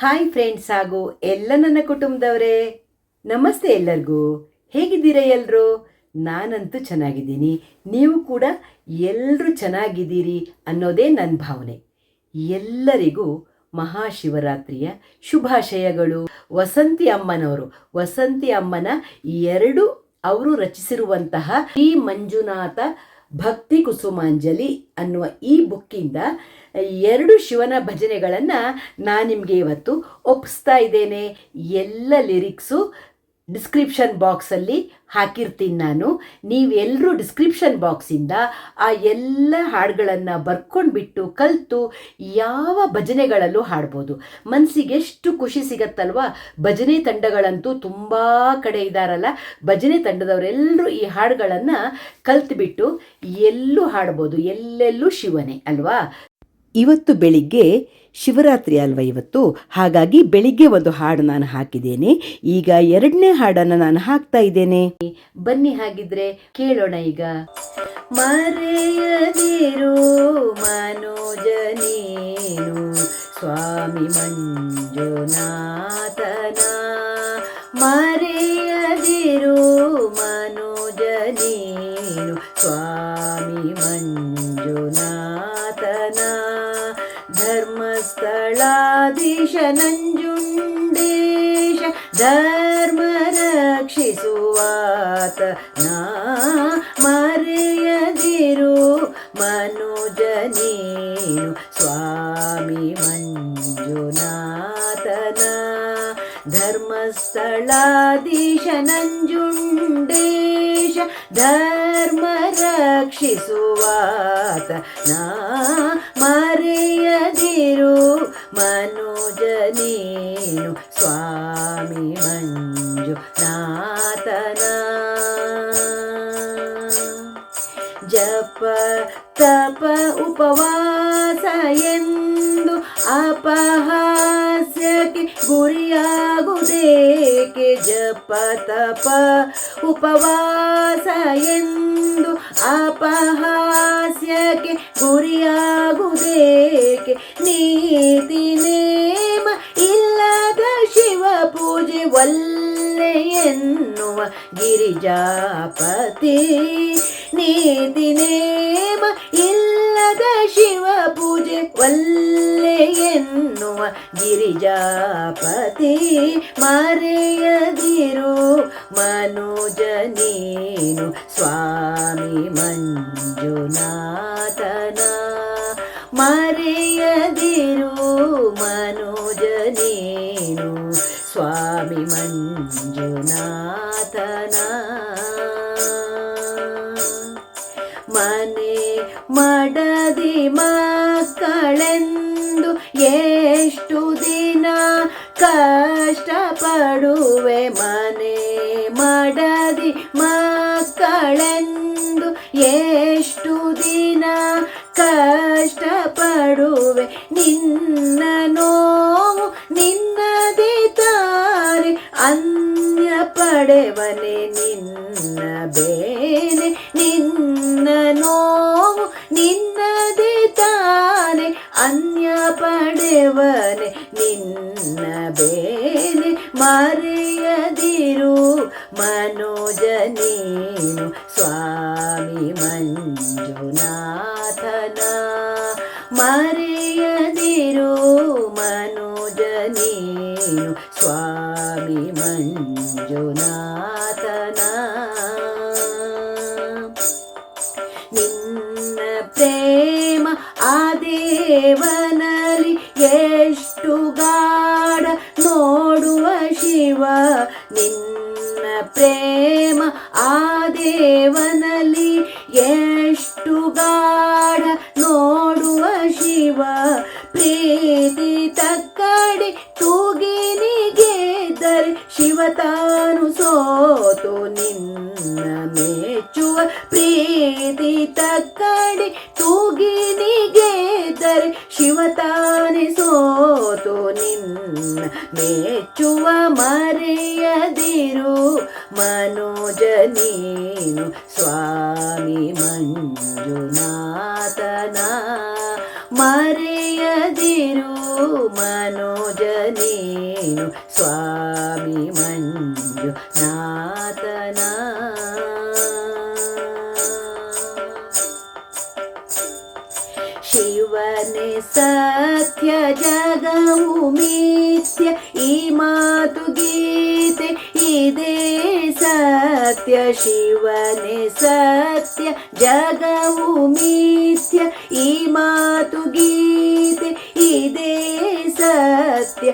Hi friends ಹಾಗೂ ಎಲ್ಲ ನನ್ನ ಕುಟುಂಬದವರೇ, ನಮಸ್ತೆ ಎಲ್ಲರಿಗೂ. ಹೇಗಿದ್ದೀರಾ ಎಲ್ಲರೂ ನಾನಂತೂ ಚೆನ್ನಾಗಿದ್ದೀನಿ. ನೀವು ಕೂಡ ಎಲ್ಲರೂ ಚೆನ್ನಾಗಿದ್ದೀರಿ ಅನ್ನೋದೇ ನನ್ನ ಭಾವನೆ. ಎಲ್ಲರಿಗೂ ಮಹಾಶಿವರಾತ್ರಿಯ ಶುಭಾಶಯಗಳು. ವಸಂತಿ ಅಮ್ಮನವರು, ವಸಂತಿ ಅಮ್ಮನ ಎರಡು ಅವರು ರಚಿಸಿರುವಂತಹ ಈ ಮಂಜುನಾಥ ಭಕ್ತಿ ಕುಸುಮಾಂಜಲಿ ಅನ್ನುವ ಈ ಬುಕ್ಕಿಂದ ಎರಡು ಶಿವನ ಭಜನೆಗಳನ್ನು ನಾನು ನಿಮಗೆ ಇವತ್ತು ಒಪ್ಪಿಸ್ತಾ ಇದ್ದೇನೆ. ಎಲ್ಲ ಲಿರಿಕ್ಸು ಡಿಸ್ಕ್ರಿಪ್ಷನ್ ಬಾಕ್ಸಲ್ಲಿ ಹಾಕಿರ್ತೀನಿ ನಾನು. ನೀವೆಲ್ಲರೂ ಡಿಸ್ಕ್ರಿಪ್ಷನ್ ಬಾಕ್ಸಿಂದ ಆ ಎಲ್ಲ ಹಾಡುಗಳನ್ನು ಬರ್ಕೊಂಡ್ಬಿಟ್ಟು ಕಲಿತು ಯಾವ ಭಜನೆಗಳಲ್ಲೂ ಹಾಡ್ಬೋದು. ಮನಸ್ಸಿಗೆ ಎಷ್ಟು ಖುಷಿ ಸಿಗತ್ತಲ್ವಾ? ಭಜನೆ ತಂಡಗಳಂತೂ ತುಂಬ ಕಡೆ ಇದ್ದಾರಲ್ಲ ಭಜನೆ ತಂಡದವರೆಲ್ಲರೂ ಈ ಹಾಡುಗಳನ್ನು ಕಲ್ತ್ಬಿಟ್ಟು ಎಲ್ಲೂ ಹಾಡ್ಬೋದು. ಎಲ್ಲೆಲ್ಲೂ ಶಿವನೇ, ಅಲ್ವಾ? ಇವತ್ತು ಬೆಳಿಗ್ಗೆ ಶಿವರಾತ್ರಿ ಅಲ್ವಾ ಇವತ್ತು? ಹಾಗಾಗಿ ಬೆಳಿಗ್ಗೆ ಒಂದು ಹಾಡು ನಾನು ಹಾಕಿದ್ದೇನೆ. ಈಗ ಎರಡನೇ ಹಾಡನ್ನು ನಾನು ಹಾಕ್ತಾ ಇದ್ದೇನೆ. ಬನ್ನಿ ಹಾಗಿದ್ರೆ ಕೇಳೋಣ ಈಗ. ಮರೆಯದಿರು ಮನೋಜನೇನು, ಸ್ವಾಮಿ ಮಂಜುನಾಥನ. ಮರೆಯದಿರೋ ಮನೋಜ ಧರ್ಮಸ್ಥಳಾಧೀಶ ನಂಜುಂಡೇಶ ಧರ್ಮ ರಕ್ಷಿಸುವಾತ ನಾ ಮರೆಯದಿರು ಮನುಜ ನೀನು ಧರ್ಮಸ್ಥಳಾಧೀಶ ನಂಜುಂಡೇಶ ಧರ್ಮ ನಾ ಮರೆಯದಿರು ಮನುಜ ನೀನು, ಸ್ವಾಮಿ ಮಂಜುನಾಥನ ಜಪ ತಪ ಉಪವಾಸ ಎಂದು ಅಪಹಾಸ್ಯಕ್ಕೆ ಗುರಿಯಾಗುವುದೇಕೆ ಜಪ ತಪ ಉಪವಾಸ ಎಂದು ಅಪಹಾಸ್ಯಕ್ಕೆ ಗುರಿಯಾಗುವುದೇಕೆ? ನೀತಿ, ನೇಮ ಇಲ್ಲದ ಶಿವ ಪೂಜೆ ಒಲ್ಲೆ ಎನ್ನುವ ಗಿರಿಜಾಪತಿ. ನೀತಿ, ನೇಮ ಇಲ್ಲದ ಶಿವ ಪೂಜೆ ಒಲ್ಲೆ ಎನ್ನುವ ಗಿರಿಜಾಪತಿ ಮರೆಯದಿರು ಮನೋಜ ನೀನು ಸ್ವಾಮಿ ಮಂಜುನಾಥನ. ಮರೆಯದಿರು ಮನೋಜ ನೀನು ಸ್ವಾಮಿ ಮಂಜುನಾಥನ. ಮನೆ ಮಡದಿ ಮಕ್ಕಳೆಂದು ಎಷ್ಟು ದಿನ ಕಷ್ಟಪಡುವೆ ಮನೆ, ಮಡದಿ ಮಕ್ಕಳೆಂದು ಎಷ್ಟು ದಿನ ಕಷ್ಟಪಡುವೆ. ನಿನ್ನ ನೋವು ನಿನ್ನದೇ ಅನ್ಯ ಪಡೆವನೆ ನಿನ್ನ ಬೇನೆ ಮನೋಜ ನೀನು ಸ್ವಾಮಿ ಮಂಜುನಾಥನ? ಮರೆಯದಿರು ಮನೋಜನೇನು? ಸ್ವಾಮಿ ಮಂಜುನಾಥನ? ನಿನ್ನ ಪ್ರೇಮ ಆ ದೇವನಲ್ಲಿ ಎಷ್ಟು ಗಾಢ ನೋಡುವ ಶಿವ? ನಿನ್ನ ಪ್ರೇಮ ಆ ದೇವನಲ್ಲಿ ಎಷ್ಟು ಗಾಢ ನೋಡುವ ಶಿವ. ಪ್ರೀತಿ ತಕ್ಕಡಿ ತೂಗಿನಿಗೆದ್ದರೆ ಶಿವ ತಾನು ಸೋತು ನಿನ್ನ ಮೆಚ್ಚುವ ಪ್ರೀತಿ ತಕ್ಕಡಿ ತೂಗಿನಿಗೆದ್ದರೆ ಶಿವ ತಾನೆ ನಿನ್ನ ಮೆಚ್ಚುವ ಮರೆಯದಿರು ಮನೋಜ ನೀನು ಸ್ವಾಮಿ ಮಂಜುನಾಥನ ಮರೆಯದಿರು ಮನೋಜ ನೀನು ಸ್ವಾಮಿ ಮಂಜು ಶಿವನೇ ಸತ್ಯ ಜಗವು ಮಿಥ್ಯ ಈ ಮಾತು ಗೀತೆ ಇದೇ ಸತ್ಯ ಶಿವನೇ ಸತ್ಯ ಜಗವು ಮಿಥ್ಯ ಈ ಮಾತು ಗೀತೆ ಇದೇ ಸತ್ಯ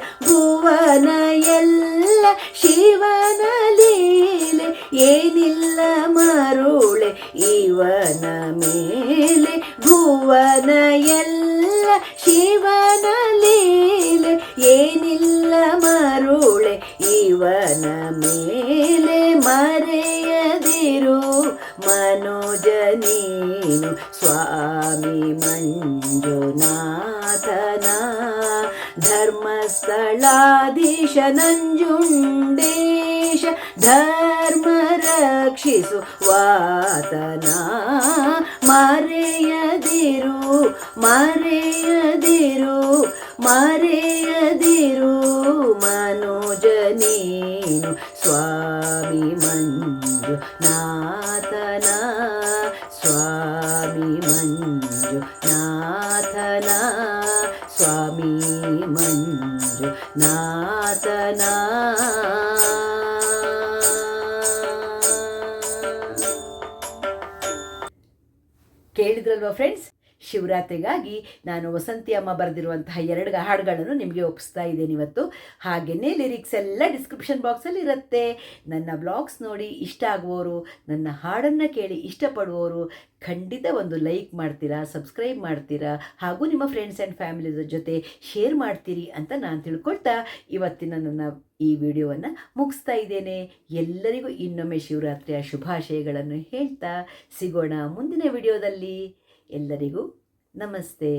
ಇವನ ಮೇಲೆ ಭುವನ ಎಲ್ಲ ಶಿವನ ಲೀಲೆ ಏನಿಲ್ಲ ಮರುಳೆ ಇವನ ಮೇಲೆ ಮರೆಯದಿರು ಮನೋಜ ನೀನು ಸ್ವಾಮಿ ಮಂಜುನಾಥನ ಧರ್ಮಸ್ಥಳಾಧೀಶ ನಂಜುಂಡೇಶ ಧರ್ಮ ರಕ್ಷಿಸು ವಾತನ ಮರೆಯದಿರು ಮರೆಯದಿರು ಮರೆಯದಿರು ಮನೋಜ ನೀನು ಸ್ವಾಮಿ ಮಂಜು ನಾಥನ ಸ್ವಾಮಿ ಮಂಜು ನಾಥನ ಸ್ವಾಮಿ ಮಂಜು ನಾಥನ ಕೇಳಿದ್ರಲ್ವಾ ಫ್ರೆಂಡ್ಸ್ ಶಿವರಾತ್ರಿಗಾಗಿ ನಾನು ವಸಂತಿ ಅಮ್ಮ ಬರೆದಿರುವಂತಹ ಎರಡು ಹಾಡುಗಳನ್ನು ನಿಮಗೆ ಒಪ್ಪಿಸ್ತಾ ಇದ್ದೇನೆ ಇವತ್ತು. ಹಾಗೆಯೇ ಲಿರಿಕ್ಸ್ ಎಲ್ಲ ಡಿಸ್ಕ್ರಿಪ್ಷನ್ ಬಾಕ್ಸಲ್ಲಿ ಇರುತ್ತೆ. ನನ್ನ ಬ್ಲಾಗ್ಸ್ ನೋಡಿ ಇಷ್ಟ ಆಗುವವರು, ನನ್ನ ಹಾಡನ್ನು ಕೇಳಿ ಇಷ್ಟಪಡುವವರು ಖಂಡಿತ ಒಂದು ಲೈಕ್ ಮಾಡ್ತೀರಾ ಸಬ್ಸ್ಕ್ರೈಬ್ ಮಾಡ್ತೀರಾ, ಹಾಗೂ ನಿಮ್ಮ ಫ್ರೆಂಡ್ಸ್ ಆ್ಯಂಡ್ ಫ್ಯಾಮಿಲಿದ ಜೊತೆ ಶೇರ್ ಮಾಡ್ತೀರಿ ಅಂತ ನಾನು ತಿಳ್ಕೊಳ್ತಾ ಇವತ್ತಿನ ನನ್ನ ಈ ವಿಡಿಯೋವನ್ನು ಮುಗಿಸ್ತಾ ಇದ್ದೇನೆ. ಎಲ್ಲರಿಗೂ ಇನ್ನೊಮ್ಮೆ ಶಿವರಾತ್ರಿಯ ಶುಭಾಶಯಗಳನ್ನು ಹೇಳ್ತಾ ಸಿಗೋಣ ಮುಂದಿನ ವಿಡಿಯೋದಲ್ಲಿ. ಎಲ್ಲರಿಗೂ ನಮಸ್ತೆ.